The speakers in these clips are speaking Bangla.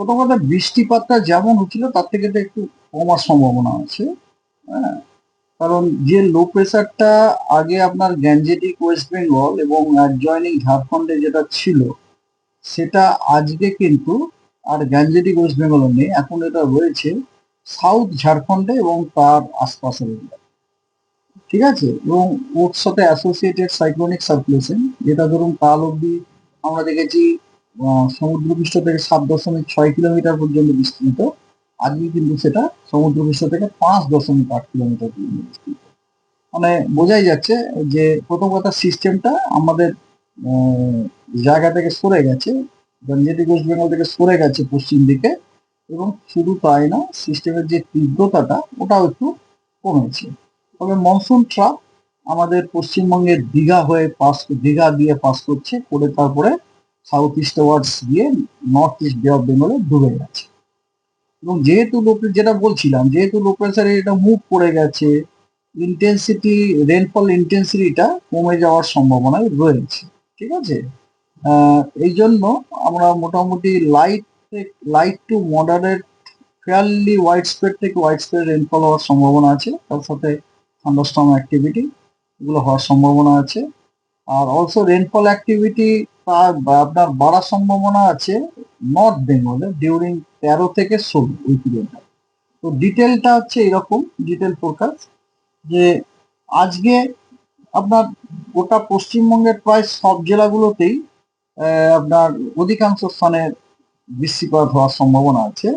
প্রথম কথা বৃষ্টিপাতটা যেমন হচ্ছিল, তার থেকে তো একটু কমার সম্ভাবনা আছে। হ্যাঁ? কারণ যে লো প্রেসারটা আগে আপনার গ্যাঞ্জেটিক ওয়েস্ট বেঙ্গল এবং অ্যাডজয়নিং ঝাড়খণ্ডে যেটা ছিল, সেটা আজকে কিন্তু আর গ্যাঞ্জেটিক ওয়েস্ট বেঙ্গলে নেই। এখন এটা রয়েছে সাউথ ঝাড়খণ্ডে এবং তার আশপাশের ঠিক আছে? এবং ওর সাথে অ্যাসোসিয়েটেড সাইক্লোনিক সার্কুলেশন যেটা ধরুন কাল অবধি আমরা দেখেছি সমুদ্রপৃষ্ঠ থেকে সাত দশমিক ছয় কিলোমিটার পর্যন্ত বিস্তৃত। আজকে কিন্তু সেটা সমুদ্রপৃষ্ঠ থেকে পাঁচ দশমিক আট কিলোমিটার পর্যন্ত বিস্তৃত। মানে বোঝাই যাচ্ছে যে প্রথম কথা সিস্টেমটা আমাদের জায়গা থেকে সরে গেছে গঞ্জেটিক ওয়েস্ট বেঙ্গল থেকে সরে গেছে পশ্চিম দিকে, এবং শুধু তাই না, সিস্টেমের যে তীব্রতাটা, ওটাও একটু কমেছে। তবে মনসুন ট্রাপ আমাদের পশ্চিমবঙ্গের দীঘা হয়ে পাস, দীঘা দিয়ে পাস করছে, করে তারপরে সাউথ ইস্ট ওয়ার্ডস গিয়ে নর্থ ইস্ট বে অফ বেঙ্গলে ডুবে গেছে। এবং যেহেতু যেটা বলছিলাম, যেহেতু লো এটা মুভ করে গেছে ইন্টেন্সিটি রেনফল ইন্টেন্সিটিটা কমে যাওয়ার সম্ভাবনাই রয়েছে, ঠিক আছে? এই জন্য আমরা মোটামুটি light light to moderate fairly widespread থেকে ওয়াইড স্প্রেড রেনফল হওয়ার সম্ভাবনা আছে, তার সাথে থান্ডারস্টর্ম অ্যাক্টিভিটি এগুলো হওয়ার সম্ভাবনা আছে। আর অলসো রেনফল অ্যাক্টিভিটি আপনার বাড়ার সম্ভাবনা আছে নর্থ বেঙ্গলে ডিউরিং তেরো থেকে ষোলো ওই পিরিয়ডটা তো ডিটেলটা হচ্ছে এরকম ডিটেল ফোরকাস্ট যে আজকে আপনার গোটা পশ্চিমবঙ্গের প্রায় সব জেলাগুলোতেই আপনার অধিকাংশ স্থানে বৃষ্টিপাত হওয়ার সম্ভাবনা আছে।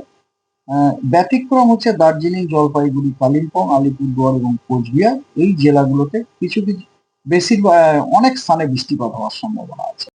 ব্যতিক্রম হচ্ছে দার্জিলিং, জলপাইগুড়ি, কালিম্পং, আলিপুরদুয়ার এবং কোচবিহার। এই জেলাগুলোতে কিছু কিছু বেশির অনেক স্থানে বৃষ্টিপাত হওয়ার সম্ভাবনা আছে।